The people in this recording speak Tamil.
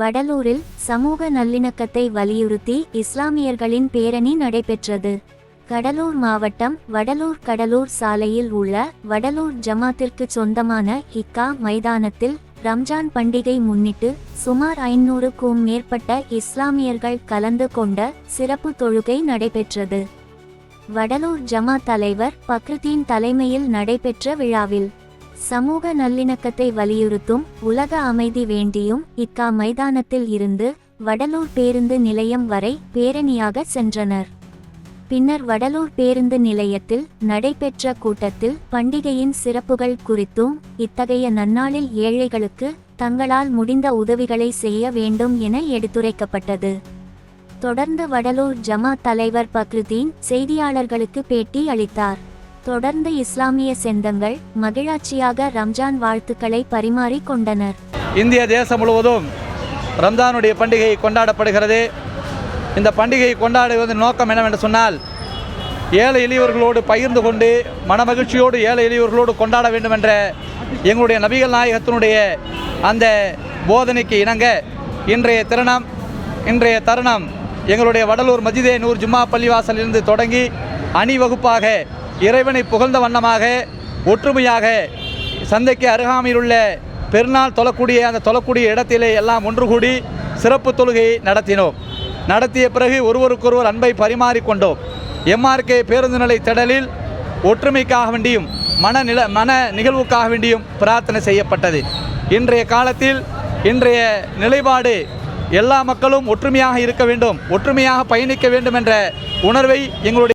வடலூரில் சமூக நல்லிணக்கத்தை வலியுறுத்தி இஸ்லாமியர்களின் பேரணி நடைபெற்றது. கடலூர் மாவட்டம் வடலூர் கடலூர் சாலையில் உள்ள வடலூர் ஜமாத்திற்கு சொந்தமான ஹிக்கா மைதானத்தில் ரம்ஜான் பண்டிகை முன்னிட்டு சுமார் ஐநூறுக்கும் மேற்பட்ட இஸ்லாமியர்கள் கலந்து கொண்ட சிறப்பு தொழுகை நடைபெற்றது. வடலூர் ஜமா தலைவர் பக்ருதீன் தலைமையில் நடைபெற்ற விழாவில் சமூக நல்லிணக்கத்தை வலியுறுத்தும் உலக அமைதி வேண்டியும் இக்கா மைதானத்தில் இருந்து வடலூர் பேருந்து நிலையம் வரை பேரணியாக சென்றனர். பின்னர் வடலூர் பேருந்து நிலையத்தில் நடைபெற்ற கூட்டத்தில் பண்டிகையின் சிறப்புகள் குறித்தும் இத்தகைய நன்னாளில் ஏழைகளுக்கு தங்களால் முடிந்த உதவிகளை செய்ய வேண்டும் என எடுத்துரைக்கப்பட்டது. தொடர்ந்து வடலூர் ஜமா தலைவர் பக்ருதீன் செய்தியாளர்களுக்கு பேட்டி அளித்தார். தொடர்ந்து இஸ்லாமிய செந்தங்கள் மகிழாட்சியாக ரம்ஜான் வாழ்த்துக்களை பரிமாறிக் கொண்டனர். இந்திய தேசம் முழுவதும் ரம்ஜானுடைய பண்டிகை கொண்டாடப்படுகிறது. இந்த பண்டிகையை கொண்டாடுவதன் நோக்கம் என்னவென்று சொன்னால் ஏழை எளியவர்களோடு பகிர்ந்து கொண்டு மனமகிழ்ச்சியோடு ஏழை எளியவர்களோடு கொண்டாட வேண்டும் என்ற எங்களுடைய நபிகள் நாயகத்தினுடைய அந்த போதனைக்கு இணங்க இன்றைய திருணம் இன்றைய தருணம் எங்களுடைய வடலூர் மஜிதே நூர் ஜும்மா பள்ளிவாசலிலிருந்து தொடங்கி அணிவகுப்பாக இறைவனை புகழ்ந்த வண்ணமாக ஒற்றுமையாக சந்தைக்கு அருகாமையில் உள்ள பெருநாள் தொழக்கூடிய அந்த தொழக்கூடிய இடத்திலே எல்லாம் ஒன்று கூடி சிறப்பு தொழுகையை நடத்தினோம். நடத்திய பிறகு ஒருவருக்கொருவர் அன்பை பரிமாறிக்கொண்டோம். எம்ஆர்கே பேருந்து நிலை திடலில் ஒற்றுமைக்காக வேண்டியும் மனநில மன நிகழ்வுக்காக வேண்டியும் பிரார்த்தனை செய்யப்பட்டது. இன்றைய காலத்தில் இன்றைய நிலைப்பாடு எல்லா மக்களும் ஒற்றுமையாக இருக்க வேண்டும் ஒற்றுமையாக பயணிக்க வேண்டும் என்ற உணர்வை எங்களுடைய